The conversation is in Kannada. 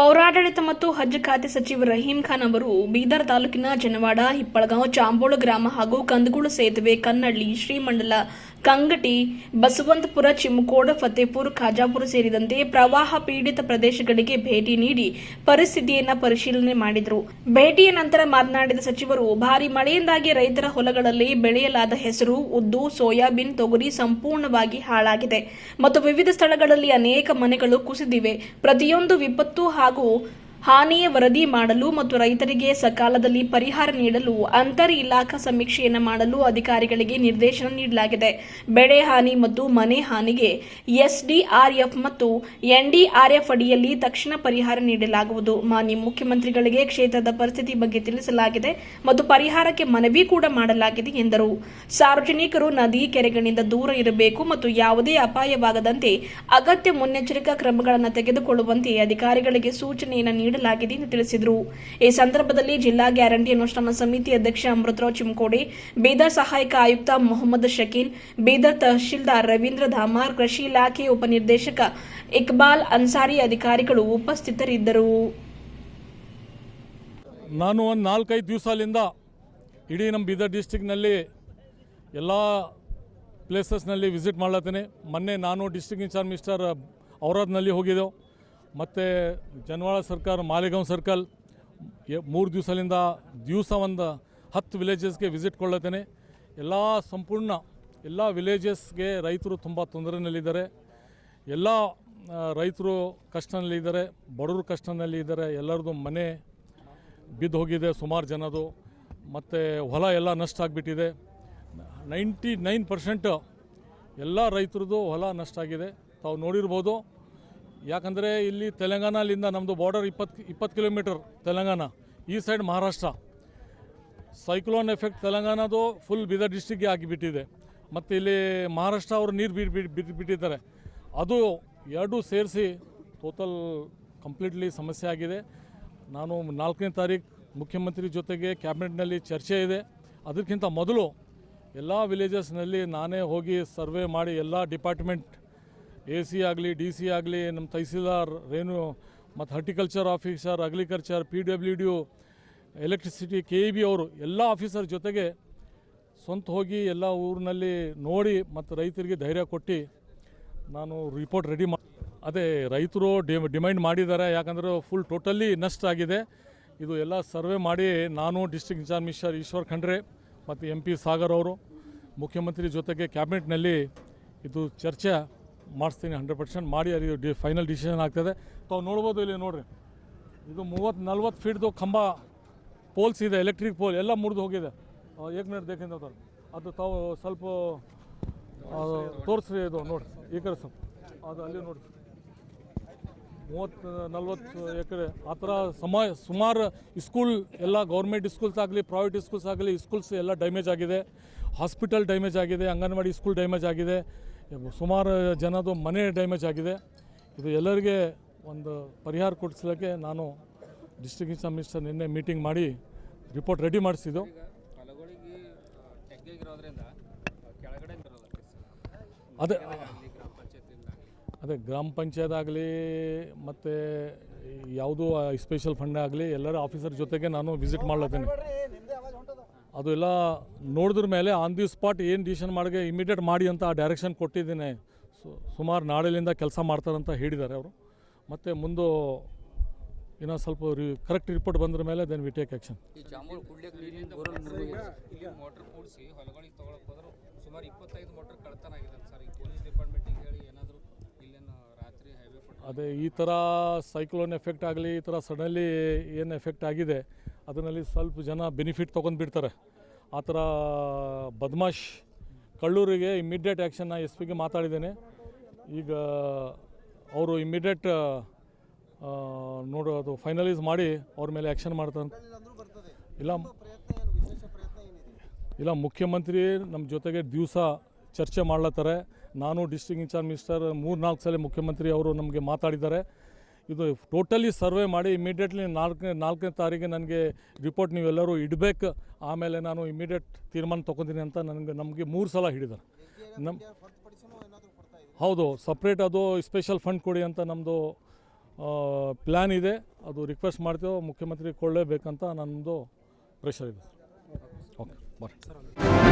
ಪೌರಾಡಳಿತ ಮತ್ತು ಹಜ್ ಖಾತೆ ಸಚಿವ ರಹೀಂ ಖಾನ್ ಅವರು ಬೀದರ್ ತಾಲೂಕಿನ ಜನವಾಡ ಹಿಪ್ಪಳಗಾಂವ್ ಚಾಂಬೋಳ ಗ್ರಾಮ ಹಾಗೂ ಕಂದಗೂಳು ಸೇತುವೆ ಕನ್ನಳ್ಳಿ ಶ್ರೀಮಂಡಲ ಕಂಗಟಿ, ಬಸವಂತಪುರ, ಚಿಮ್ಕೋಡ, ಫತೇಪುರ, ಖಾಜಾಪುರ ಸೇರಿದಂತೆ ಪ್ರವಾಹ ಪೀಡಿತ ಪ್ರದೇಶಗಳಿಗೆ ಭೇಟಿ ನೀಡಿ ಪರಿಸ್ಥಿತಿಯನ್ನು ಪರಿಶೀಲನೆ ಮಾಡಿದರು. ಭೇಟಿಯ ನಂತರ ಮಾತನಾಡಿದ ಸಚಿವರು, ಭಾರಿ ಮಳೆಯಿಂದಾಗಿ ರೈತರ ಹೊಲಗಳಲ್ಲಿ ಬೆಳೆಯಲಾದ ಹೆಸರು, ಉದ್ದು, ಸೋಯಾಬೀನ್, ತೊಗರಿ ಸಂಪೂರ್ಣವಾಗಿ ಹಾಳಾಗಿದೆ. ಮತ್ತು ವಿವಿಧ ಸ್ಥಳಗಳಲ್ಲಿ ಅನೇಕ ಮನೆಗಳು ಕುಸಿದಿವೆ. ಪ್ರತಿಯೊಂದು ವಿಪತ್ತು ಹಾಗೂ ಹಾನಿಯ ವರದಿ ಮಾಡಲು ಮತ್ತು ರೈತರಿಗೆ ಸಕಾಲದಲ್ಲಿ ಪರಿಹಾರ ನೀಡಲು ಅಂತರ್ ಇಲಾಖಾ ಸಮೀಕ್ಷೆಯನ್ನು ಮಾಡಲು ಅಧಿಕಾರಿಗಳಿಗೆ ನಿರ್ದೇಶನ ನೀಡಲಾಗಿದೆ. ಬೆಳೆ ಹಾನಿ ಮತ್ತು ಮನೆ ಹಾನಿಗೆ ಎಸ್ಡಿಆರ್ಎಫ್ ಮತ್ತು ಎನ್ಡಿಆರ್ಎಫ್ ಅಡಿಯಲ್ಲಿ ತಕ್ಷಣ ಪರಿಹಾರ ನೀಡಲಾಗುವುದು. ಮಾನ್ಯ ಮುಖ್ಯಮಂತ್ರಿಗಳಿಗೆ ಕ್ಷೇತ್ರದ ಪರಿಸ್ಥಿತಿ ಬಗ್ಗೆ ತಿಳಿಸಲಾಗಿದೆ ಮತ್ತು ಪರಿಹಾರಕ್ಕೆ ಮನವಿ ಕೂಡ ಮಾಡಲಾಗಿದೆ ಎಂದರು. ಸಾರ್ವಜನಿಕರು ನದಿ ಕೆರೆಗಳಿಂದ ದೂರ ಇರಬೇಕು ಮತ್ತು ಯಾವುದೇ ಅಪಾಯವಾಗದಂತೆ ಅಗತ್ಯ ಮುನ್ನೆಚ್ಚರಿಕಾ ಕ್ರಮಗಳನ್ನು ತೆಗೆದುಕೊಳ್ಳುವಂತೆ ಅಧಿಕಾರಿಗಳಿಗೆ ಸೂಚನೆಯನ್ನು ನೀಡಲಾಗಿದೆ ಎಂದು ತಿಳಿಸಿದರು. ಈ ಸಂದರ್ಭದಲ್ಲಿ ಜಿಲ್ಲಾ ಗ್ಯಾರಂಟಿ ಅನುಷ್ಠಾನ ಸಮಿತಿ ಅಧ್ಯಕ್ಷ ಅಮೃತರಾವ್ ಚಿಮ್ಕೋಡೆ ಬೀದರ್ ಸಹಾಯಕ ಆಯುಕ್ತ ಮೊಹಮ್ಮದ್ ಶಕೀನ್ ಬೀದರ್ ತಹಶೀಲ್ದಾರ್ ರವೀಂದ್ರ ಧಾಮಾರ್, ಕೃಷಿ ಇಲಾಖೆ ಉಪನಿರ್ದೇಶಕ ಇಕ್ಬಾಲ್ ಅನ್ಸಾರಿ ಅಧಿಕಾರಿಗಳು ಉಪಸ್ಥಿತರಿದ್ದರು. ನಾನು ಒಂದು ನಾಲ್ಕೈದು ದಿವಸದಿಂದ ಇಡೀ ನಮ್ಮ ಬೀದರ್ ಡಿಸ್ಟಿಕ್ನಲ್ಲಿ ಎಲ್ಲ ಪ್ಲೇಸಸ್ನಲ್ಲಿ ವಿಸಿಟ್ ಮಾಡ್ಲತ್ತೀನಿ. ಮೊನ್ನೆ ನಾನು ಡಿಸ್ಟಿಕ್ ಇನ್ಚಾರ್ಜ್ ಮಿನಿಸ್ಟರ್ ಔರಾದ್ನಲ್ಲಿ ಹೋಗಿದ್ದೆವು. ಮತ್ತು ಜನವಾಳ ಸರ್ಕಾರ, ಮಾಲೆಗಾಂವ್ ಸರ್ಕಲ್ ಮೂರು ದಿವಸದಿಂದ ದಿವಸ ಒಂದು ಹತ್ತು ವಿಲೇಜಸ್ಗೆ ವಿಸಿಟ್ ಕೊಳ್ಳತ್ತೇನೆ ಎಲ್ಲ ಸಂಪೂರ್ಣ ಎಲ್ಲ ವಿಲೇಜಸ್ಗೆ ರೈತರು ತುಂಬ ತೊಂದರೆಯಲ್ಲಿದ್ದಾರೆ ಎಲ್ಲ ರೈತರು ಕಷ್ಟನಲ್ಲಿದ್ದಾರೆ, ಬಡವರು ಕಷ್ಟನಲ್ಲಿದ್ದಾರೆ ಎಲ್ಲರದು ಮನೆ ಬಿದ್ದು ಹೋಗಿದೆ ಸುಮಾರು ಜನದು. ಮತ್ತು ಹೊಲ ಎಲ್ಲ ನಷ್ಟ ಆಗಿಬಿಟ್ಟಿದೆ. ನೈಂಟಿ ನೈನ್ ಪರ್ಸೆಂಟ್ ಎಲ್ಲ ರೈತರದ್ದು ಹೊಲ ನಷ್ಟ ಆಗಿದೆ. ತಾವು ನೋಡಿರ್ಬೋದು ಯಾಕಂದರೆ ಇಲ್ಲಿ ತೆಲಂಗಾಣಲಿಂದ ನಮ್ಮದು ಬಾರ್ಡರ್ ಇಪ್ಪತ್ತು ಇಪ್ಪತ್ತು ಕಿಲೋಮೀಟರ್ ತೆಲಂಗಾಣ, ಈ ಸೈಡ್ ಮಹಾರಾಷ್ಟ್ರ. ಸೈಕ್ಲೋನ್ ಎಫೆಕ್ಟ್ ತೆಲಂಗಾಣದು ಫುಲ್ ಬೀದರ್ ಡಿಸ್ಟಿಕ್ಗೆ ಆಗಿಬಿಟ್ಟಿದೆ. ಮತ್ತು ಇಲ್ಲಿ ಮಹಾರಾಷ್ಟ್ರ ಅವರು ನೀರು ಬಿಟ್ಟು ಬಿಟ್ಟು ಬಿಟ್ಟು ಬಿಟ್ಟಿದ್ದಾರೆ. ಅದು ಎರಡೂ ಸೇರಿಸಿ ಟೋಟಲ್ ಕಂಪ್ಲೀಟ್ಲಿ ಸಮಸ್ಯೆ ಆಗಿದೆ. ನಾನು ನಾಲ್ಕನೇ ತಾರೀಕು ಮುಖ್ಯಮಂತ್ರಿ ಜೊತೆಗೆ ಕ್ಯಾಬಿನೆಟ್ನಲ್ಲಿ ಚರ್ಚೆ ಇದೆ. ಅದಕ್ಕಿಂತ ಮೊದಲು ಎಲ್ಲ ವಿಲೇಜಸ್ನಲ್ಲಿ ನಾನೇ ಹೋಗಿ ಸರ್ವೆ ಮಾಡಿ ಎಲ್ಲ ಡಿಪಾರ್ಟ್ಮೆಂಟ್ ಎ ಸಿ ಆಗಲಿ ಡಿ ಸಿ ಆಗಲಿ, ನಮ್ಮ ತಹಸೀಲ್ದಾರ್ ರೇಣು ಮತ್ತು horticulture officer agriculture P W D electricity K E B ಅವರು, ಎಲ್ಲ ಆಫೀಸರ್ ಜೊತೆಗೆ ಸ್ವಂತ ಹೋಗಿ ಎಲ್ಲ ಊರಿನಲ್ಲಿ ನೋಡಿ ಮತ್ತು ರೈತರಿಗೆ ಧೈರ್ಯ ಕೊಟ್ಟು ನಾನು ರಿಪೋರ್ಟ್ ರೆಡಿ ಮಾ ಅದೇ ರೈತರು ಡಿ ಡಿಮೈಂಡ್ ಮಾಡಿದ್ದಾರೆ, ಯಾಕಂದರೆ ಫುಲ್ ಟೋಟಲಿ ನಷ್ಟ ಆಗಿದೆ. ಇದು ಎಲ್ಲ ಸರ್ವೆ ಮಾಡಿ ನಾನು district incharge minister Eshwar Khandre, ಮತ್ತು ಎಂ ಪಿ ಸಾಗರ್ ಅವರು, ಮುಖ್ಯಮಂತ್ರಿ ಜೊತೆಗೆ ಕ್ಯಾಬಿನೆಟ್ನಲ್ಲಿ ಇದು ಚರ್ಚೆ. ಮಾಡಿಸ್ತೀನಿ ಹಂಡ್ರೆಡ್ ಪರ್ಸೆಂಟ್ ಮಾಡಿ ಅದು ಡಿ ಫೈನಲ್ ಡಿಸಿಷನ್ ಆಗ್ತದೆ. ತಾವು ನೋಡ್ಬೋದು ಇಲ್ಲಿ ನೋಡ್ರಿ. ಇದು ಮೂವತ್ತು ನಲ್ವತ್ತು ಫೀಟ್ದು ಕಂಬ ಪೋಲ್ಸ್ ಇದೆ ಎಲೆಕ್ಟ್ರಿಕ್ ಪೋಲ್ ಎಲ್ಲ ಮುರಿದು ಹೋಗಿದೆ. ಏಕ್ ಮಿನಿಟ್ ದೇಖಿಂದ ಅದು ಅದು ತಾವು ಸ್ವಲ್ಪ ತೋರಿಸ್ರಿ ಇದು ನೋಡಿ ಈ ಕಡೆ ಸ್ವಲ್ಪ. ಅದು ಅಲ್ಲಿ ನೋಡಿ ಮೂವತ್ತು ನಲ್ವತ್ತು ಎಕರೆ, ಆ ಥರ ಸಮ, ಸುಮಾರು ಸ್ಕೂಲ್ ಎಲ್ಲ ಗೌರ್ಮೆಂಟ್ ಸ್ಕೂಲ್ಸ್ ಆಗಲಿ ಪ್ರೈವೇಟ್ ಸ್ಕೂಲ್ಸ್ ಆಗಲಿ ಸ್ಕೂಲ್ಸ್ ಎಲ್ಲ ಡ್ಯಾಮೇಜ್ ಆಗಿದೆ. ಹಾಸ್ಪಿಟಲ್ ಡ್ಯಾಮೇಜ್ ಆಗಿದೆ, ಅಂಗನವಾಡಿ ಸ್ಕೂಲ್ ಡ್ಯಾಮೇಜ್ ಆಗಿದೆ. ಸುಮಾರು ಜನದು ಮನೆ ಡ್ಯಾಮೇಜ್ ಆಗಿದೆ. ಇದು ಎಲ್ಲರಿಗೆ ಒಂದು ಪರಿಹಾರ ಕೊಡಿಸ್ಲಿಕ್ಕೆ ನಾನು ಡಿಸ್ಟ್ರಿಕ್ಟ್ ಇನ್ಚಾರ್ಜ್ ಮಿನಿಸ್ಟರ್ ನಿನ್ನೆ ಮೀಟಿಂಗ್ ಮಾಡಿ ರಿಪೋರ್ಟ್ ರೆಡಿ ಮಾಡಿಸಿದ್ದು. ಅದೇ ಅದೇ ಗ್ರಾಮ ಪಂಚಾಯತ್ ಆಗಲಿ ಮತ್ತು ಯಾವುದೂ ಸ್ಪೆಷಲ್ ಫಂಡ್ ಆಗಲಿ ಎಲ್ಲರ ಆಫೀಸರ್ ಜೊತೆಗೆ ನಾನು ವಿಸಿಟ್ ಮಾಡ್ಲತ್ತೇನೆ. ಅದು ಎಲ್ಲ ನೋಡಿದ್ರ ಮೇಲೆ ಆನ್ ದಿ ಸ್ಪಾಟ್ ಏನು ಡಿಸಿಷನ್ ಮಾಡಿಗೆ ಇಮಿಡಿಯೇಟ್ ಮಾಡಿ ಅಂತ ಆ ಡೈರೆಕ್ಷನ್ ಕೊಟ್ಟಿದ್ದೀನಿ. ಸು ಸುಮಾರು ನಾಳೆಲಿಂದ ಕೆಲಸ ಮಾಡ್ತಾರಂತ ಹೇಳಿದ್ದಾರೆ ಅವರು. ಮತ್ತು ಮುಂದೆ ಇನ್ನೂ ಸ್ವಲ್ಪ ರಿ ಕರೆಕ್ಟ್ ರಿಪೋರ್ಟ್ ಬಂದ್ರ ಮೇಲೆ ದೆನ್ ವಿ ಟೇಕ್ ಆ್ಯಕ್ಷನ್ ಅದೇ ಈ ಥರ ಸೈಕ್ಲೋನ್ ಎಫೆಕ್ಟ್ ಆಗಲಿ ಈ ಥರ ಸಡನ್ಲಿ ಏನು ಎಫೆಕ್ಟ್ ಆಗಿದೆ ಅದರಲ್ಲಿ ಸ್ವಲ್ಪ ಜನ ಬೆನಿಫಿಟ್ ತೊಗೊಂಡ್ಬಿಡ್ತಾರೆ. ಆ ಥರ ಬದ್ಮಾಶ್ ಕಳ್ಳೂರಿಗೆ ಇಮ್ಮಿಡಿಯೇಟ್ ಆ್ಯಕ್ಷನ್ನ ಎಸ್ ಪಿಗೆ ಮಾತಾಡಿದ್ದೇನೆ. ಈಗ ಅವರು ಇಮ್ಮಿಡಿಯೇಟ್ ನೋಡು, ಅದು ಫೈನಲೈಸ್ ಮಾಡಿ ಅವ್ರ ಮೇಲೆ ಆ್ಯಕ್ಷನ್ ಮಾಡ್ತಾರೆ ಇಲ್ಲ ಇಲ್ಲ, ಮುಖ್ಯಮಂತ್ರಿ ನಮ್ಮ ಜೊತೆಗೆ ದಿವಸ ಚರ್ಚೆ ಮಾಡ್ಲತ್ತಾರೆ. ನಾನು ಡಿಸ್ಟ್ರಿಕ್ಟ್ ಇನ್ಚಾರ್ಜ್ ಮಿನಿಸ್ಟರ್ ಮೂರು ನಾಲ್ಕು ಸಲ ಮುಖ್ಯಮಂತ್ರಿ ಅವರು ನಮಗೆ ಮಾತಾಡಿದ್ದಾರೆ. ಇದು ಟೋಟಲಿ ಸರ್ವೆ ಮಾಡಿ ಇಮಿಡಿಯೇಟ್ಲಿ ನಾಲ್ಕನೇ ನಾಲ್ಕನೇ ತಾರೀಕಿಗೆ ನನಗೆ ರಿಪೋರ್ಟ್ ನೀವೆಲ್ಲರೂ ಇಡಬೇಕು. ಆಮೇಲೆ ನಾನು ಇಮಿಡಿಯೇಟ್ ತೀರ್ಮಾನ ತೊಗೊತೀನಿ ಅಂತ ನನಗೆ, ನಮಗೆ ಮೂರು ಸಲ ಹಿಡಿದರು ನಮ್ಮ ಹೌದು, ಸಪ್ರೇಟ್ ಅದು ಸ್ಪೆಷಲ್ ಫಂಡ್ ಕೊಡಿ ಅಂತ ನಮ್ಮದು ಪ್ಲ್ಯಾನ್ ಇದೆ. ಅದು ರಿಕ್ವೆಸ್ಟ್ ಮಾಡ್ತೇವೆ ಮುಖ್ಯಮಂತ್ರಿ ಕೊಡಲೇಬೇಕಂತ ನನ್ನದು ಪ್ರೆಷರ್ ಇದೆ. ಓಕೆ ಬರ್ರಿ